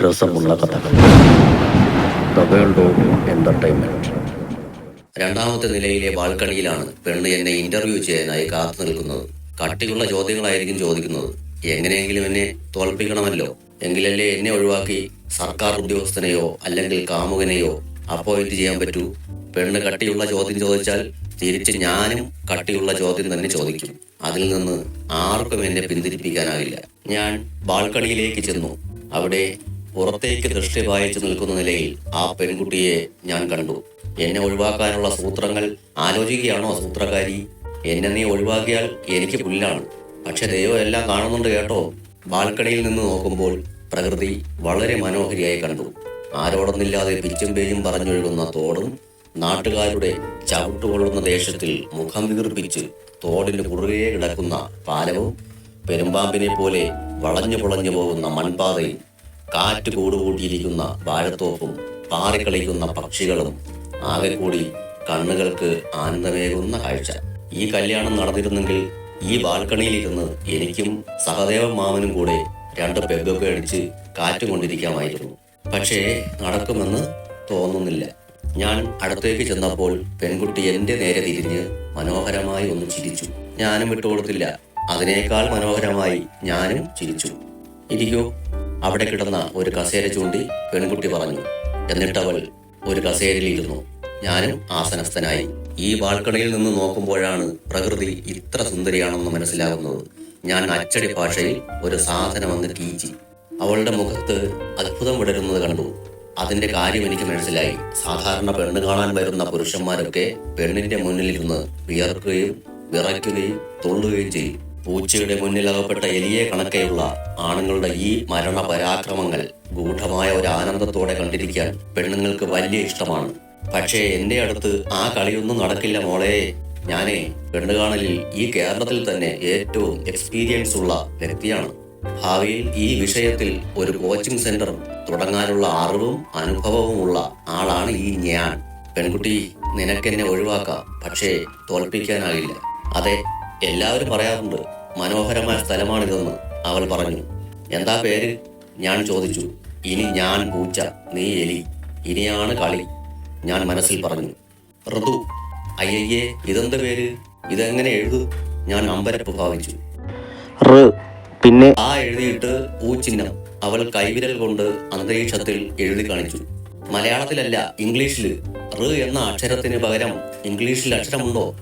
രസമുള്ള കഥകൾ. The world of entertainment രണ്ടാമത്തെ നിലയിലെ ബാൽക്കണിയിലാണ് പെണ്ണ് എന്നെ ഇന്റർവ്യൂ ചെയ്യാനായി കാത്തു നിൽക്കുന്നത്. കട്ടിയുള്ള ചോദ്യങ്ങളായിരിക്കും ചോദിക്കുന്നത്. എങ്ങനെയെങ്കിലും എന്നെ തോൽപ്പിക്കണമല്ലോ. എങ്കിലല്ലേ എന്നെ ഒഴിവാക്കി സർക്കാർ ഉദ്യോഗസ്ഥനെയോ അല്ലെങ്കിൽ കാമുകനെയോ അപ്പോയിന്റ് ചെയ്യാൻ പറ്റൂ. പെണ്ണ് കട്ടിയുള്ള ചോദ്യം ചോദിച്ചാൽ തിരിച്ച് ഞാനും കട്ടിയുള്ള ചോദ്യം തന്നെ ചോദിക്കും. അതിൽ നിന്ന് ആർക്കും എന്നെ പിന്തിരിപ്പിക്കാനാകില്ല ഞാൻ ബാൽക്കണിയിലേക്ക് ചെന്നു. അവിടെ പുറത്തേക്ക് ദൃഷ്ടി വായിച്ചു നിൽക്കുന്ന നിലയിൽ ആ പെൺകുട്ടിയെ ഞാൻ കണ്ടു. എന്നെ ഒഴിവാക്കാനുള്ള സൂത്രങ്ങൾ ആലോചിക്കുകയാണോ സൂത്രകാരി? എന്നെ നീ ഒഴിവാക്കിയാൽ എനിക്ക് പുല്ലാണ്. പക്ഷെ ദൈവം എല്ലാം കാണുന്നുണ്ട് കേട്ടോ. ബാൽക്കണിയിൽ നിന്ന് നോക്കുമ്പോൾ പ്രകൃതി വളരെ മനോഹരിയായി കണ്ടു. ആരോടൊന്നില്ലാതെ പിച്ചും പേയും പറഞ്ഞൊഴുകുന്ന തോടും നാട്ടുകാരുടെ ചവിട്ടുകൊള്ളുന്ന ദേശത്തിൽ മുഖം വീർപ്പിച്ച് തോടിന് കുറുകെ കിടക്കുന്ന പാലവും പെരുമ്പാമ്പിനെ പോലെ വളഞ്ഞു പുളഞ്ഞു പോകുന്ന മൺപാതയും കാറ്റ് കൂടുകൂട്ടിയിരിക്കുന്ന വാഴത്തോപ്പും പാറിക്കളിക്കുന്ന പക്ഷികളും ആകെ കൂടി കണ്ണുകൾക്ക് ആനന്ദമേകുന്ന കാഴ്ച. ഈ കല്യാണം നടന്നിരുന്നെങ്കിൽ ഈ ബാൽക്കണിയിലിരുന്ന് എനിക്കും സഹദേവ മാമനും കൂടെ രണ്ട് പെഗ്ഗൊക്കെ അടിച്ച് കാറ്റ് കൊണ്ടിരിക്കാമായിരുന്നു. പക്ഷേ നടക്കുമെന്ന് തോന്നുന്നില്ല. ഞാൻ അടുത്തേക്ക് ചെന്നപ്പോൾ പെൺകുട്ടി എന്റെ നേരെ തിരിഞ്ഞ് മനോഹരമായി ഒന്ന് ചിരിച്ചു. ഞാനും വിട്ടുകൊടുത്തില്ല അതിനേക്കാൾ മനോഹരമായി ഞാനും ചിരിച്ചു. ഇരിക്കൂ. അവിടെ കിടന്ന ഒരു കസേര ചൂണ്ടി പെൺകുട്ടി പറഞ്ഞു. എന്നിട്ടവൾ ഒരു കസേരയിലിരുന്നു ഞാനും ആസനസ്ഥനായി. ഈ ബാൽക്കണിയിൽ നിന്ന് നോക്കുമ്പോഴാണ് പ്രകൃതി ഇത്ര സുന്ദരിയാണെന്ന് മനസ്സിലാകുന്നത്. ഞാൻ അച്ചടി ഭാഷയിൽ ഒരു സാധനം അങ്ങ് കീച്ചി. അവളുടെ മുഖത്ത് അത്ഭുതം വിടരുന്നത് കണ്ടു. അതിന്റെ കാര്യം എനിക്ക് മനസ്സിലായി. സാധാരണ പെണ്ണ് കാണാൻ വരുന്ന പുരുഷന്മാരൊക്കെ പെണ്ണിന്റെ മുന്നിലിരുന്ന് വിയർക്കുകയും വിറയ്ക്കുകയും തുള്ളുകയും ചെയ്യും. പൂച്ചയുടെ മുന്നിൽ അകപ്പെട്ട എലിയെ കണക്കെയുള്ള ആണുങ്ങളുടെ ഈ മരണ പരാക്രമങ്ങൾ ഗൂഢമായ ഒരു ആനന്ദത്തോടെ കണ്ടിരിക്കാൻ പെണ്ണുങ്ങൾക്ക് വലിയ ഇഷ്ടമാണ്. പക്ഷേ എന്റെ അടുത്ത് ആ കളിയൊന്നും നടക്കില്ല മോളെ. ഞാനേ പെണ്ണുകാണലിൽ ഈ കേരളത്തിൽ തന്നെ ഏറ്റവും എക്സ്പീരിയൻസ് ഉള്ള വ്യക്തിയാണ്. ഭാവിയിൽ ഈ വിഷയത്തിൽ ഒരു കോച്ചിങ് സെന്റർ തുടങ്ങാനുള്ള അറിവും അനുഭവവും ഉള്ള ആളാണ് ഈ ഞാൻ. പെൺകുട്ടി നിനക്കെന്നെ ഒഴിവാക്കാം പക്ഷേ തോൽപ്പിക്കാനാകില്ല. അതെ എല്ലാവരും പറയാറുണ്ട് മനോഹരമായ സ്ഥലമാണിതെന്ന് അവൾ പറഞ്ഞു. എന്താ പേര്? ഞാൻ ചോദിച്ചു. ഇനി ഞാൻ പൂച്ച നീ എലി. ഇനിയാണ് കളി ഞാൻ മനസ്സിൽ പറഞ്ഞു. ഋതു അയ്യേ ഇതെന്താ പേര്? ഇതെങ്ങനെ എഴുതു? ഞാൻ അമ്പരപ്പ് ഭാവിച്ചു. പിന്നെ? ആ എഴുതിയിട്ട് ഊച്ചിഹ്നം അവൾ കൈവിരൽ കൊണ്ട് അന്തരീക്ഷത്തിൽ എഴുതി കാണിച്ചു. മലയാളത്തിലല്ല ഇംഗ്ലീഷിൽ റ് എന്ന അക്ഷരത്തിന് പകരം ഇംഗ്ലീഷിൽ അക്ഷരമുണ്ടോ?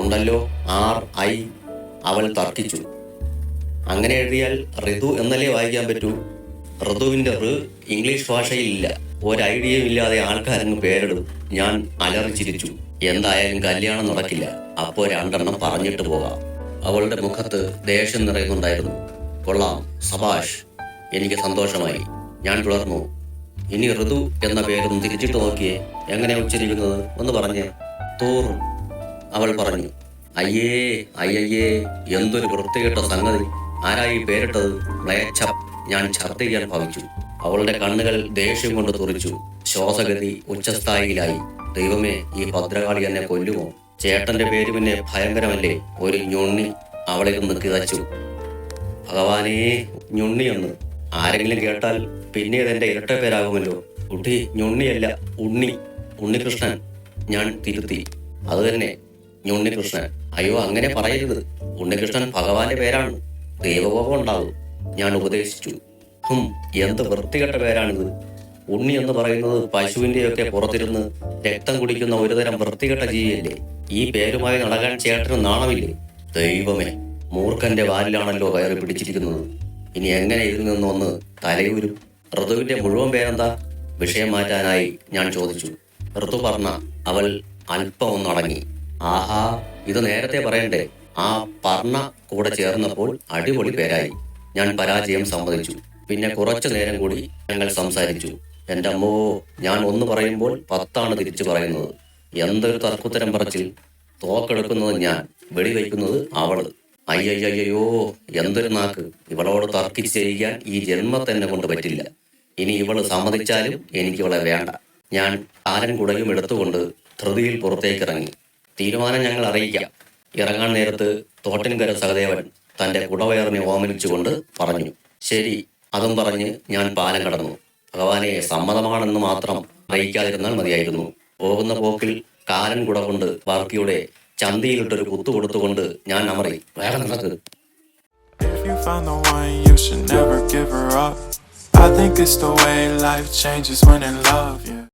ഉണ്ടല്ലോ ആർ ഐ അവൾ തർക്കിച്ചു. അങ്ങനെ എഴുതിയാൽ ഋതു എന്നല്ലേ വായിക്കാൻ പറ്റൂ? ഋതുവിന്റെ റ് ഇംഗ്ലീഷ് ഭാഷയിൽ ഇല്ല. ഒരു ഐഡിയയും ഇല്ലാതെ ആൾക്കാരങ്ങ് പേരിടും ഞാൻ അലറിച്ചിരിച്ചു. എന്തായാലും കല്യാണം നടക്കില്ല. അപ്പോൾ രണ്ടെണ്ണം പറഞ്ഞിട്ട് പോകാം. അവളുടെ മുഖത്ത് ദേഷ്യം നിറയുന്നുണ്ടായിരുന്നു. കൊള്ളാം സബാഷ്. എനിക്ക് സന്തോഷമായി. ഞാൻ തുടർന്നു ഇനി ഋതു എന്ന പേരൊന്ന് തിരിച്ചിട്ട് നോക്കിയേ. എങ്ങനെ ഉച്ചരിക്കുന്നത്? ഒന്ന് പറഞ്ഞേ. തോറും അവൾ പറഞ്ഞു അയ്യേ അയ്യയ്യേ എന്തൊരു വൃത്തികെട്ട സംഗതി. ആരായി പേരിട്ടത്? മ്ലേച്ഛം. ഞാൻ ഛർദ്ദിക്കാൻ ഭാവിച്ചു അവളുടെ കണ്ണുകൾ ദേഷ്യം കൊണ്ട് തുറിച്ചു. ശ്വാസഗതി ഉച്ചസ്ഥായിയിലായി ദൈവമേ ഈ ഭദ്രകാളി എന്നെ കൊല്ലുമോ? ചേട്ടന്റെ പേര് പിന്നെ ഭയങ്കരമല്ലേ? ഒരു ഞുണ്ണി അവളിൽ നിന്ന് കിതച്ചു ഭഗവാനേ ഞുണ്ണിയെന്ന് ആരെങ്കിലും കേട്ടാൽ പിന്നീട് എന്റെ ഇരട്ട പേരാകുമല്ലോ. കുട്ടി ഞുണ്ണിയല്ല ഉണ്ണി. ഉണ്ണികൃഷ്ണൻ. ഞാൻ തിരുത്തി. അത് തന്നെ ഉണ്ണികൃഷ്ണൻ. അയ്യോ അങ്ങനെ പറയരുത്. ഉണ്ണികൃഷ്ണൻ ഭഗവാന്റെ പേരാണ്. ദൈവകോപം ഉണ്ടാകും. ഞാൻ ഉപദേശിച്ചു. ഹും എന്ത് വൃത്തികെട്ട പേരാണിത്. ഉണ്ണി എന്ന് പറയുന്നത് പശുവിന്റെയൊക്കെ പുറത്തിരുന്ന് രക്തം കുടിക്കുന്ന ഒരുതരം വൃത്തികെട്ട ജീവിയല്ലേ? ഈ പേരുമായി നടക്കാൻ ചേട്ടന് നാണമില്ലേ? ദൈവമേ മൂർഖന്റെ വാലിലാണല്ലോ കയറി പിടിച്ചിരിക്കുന്നത്. ഇനി എങ്ങനെ ഇതിൽ നിന്നൊന്ന് തലയൂരും? ഋതുവിന്റെ മുഴുവൻ പേരെന്താ? വിഷയം മാറ്റാനായി ഞാൻ ചോദിച്ചു. ഋതു പറഞ്ഞ അവൾ അല്പം ഒന്നടങ്ങി ആഹാ ഇത് നേരത്തെ പറയണ്ടേ. ആ പർണ കൂടെ ചേർന്നപ്പോൾ അടിപൊളി പേരായി. ഞാൻ പരാജയം സമ്മതിച്ചു. പിന്നെ കുറച്ചു നേരം കൂടി ഞങ്ങൾ സംസാരിച്ചു. എന്റെ അമ്മോ ഞാൻ ഒന്ന് പറയുമ്പോൾ പത്താണ് തിരിച്ചു പറയുന്നത്. എന്തൊരു തർക്കുത്തരം പറച്ചിൽ. തോക്കെടുക്കുന്നത് ഞാൻ വെടിവെക്കുന്നത് അവൾ. അയ്യയ്യോ എന്തൊരു നാക്ക്. ഇവളോട് തർക്കിച്ച് ചെയ്യാൻ ഈ ജന്മത്തന്നെ കൊണ്ട് പറ്റില്ല. ഇനി ഇവൾ സമ്മതിച്ചാലും എനിക്ക് ഇവളെ വേണ്ട. ഞാൻ ആരൻ കുടയും എടുത്തുകൊണ്ട് ധൃതിയിൽ പുറത്തേക്ക് ഇറങ്ങി തീരുമാനം ഞങ്ങൾ അറിയിക്കാം. ഇറങ്ങാൻ നേരത്ത് തോട്ടിൻകര സഹദേവൻ തന്റെ കുടവയറിനെ ഓമനിച്ചുകൊണ്ട് പറഞ്ഞു ശരി. അതും പറഞ്ഞ് ഞാൻ പാലം കടന്നു. ഭഗവാനെ സമ്മതമാണെന്ന് മാത്രം അറിയിക്കാതിരുന്നാൽ മതിയായിരുന്നു. പോകുന്ന പോക്കിൽ കാലൻ കുട കൊണ്ട് ബാർക്കിയുടെ ചന്തിയിലിട്ടൊരു കുത്തു കൊടുത്തുകൊണ്ട് ഞാൻ അമറി. വേറെ നടക്ക്. I think it's the way life changes when in love, yeah.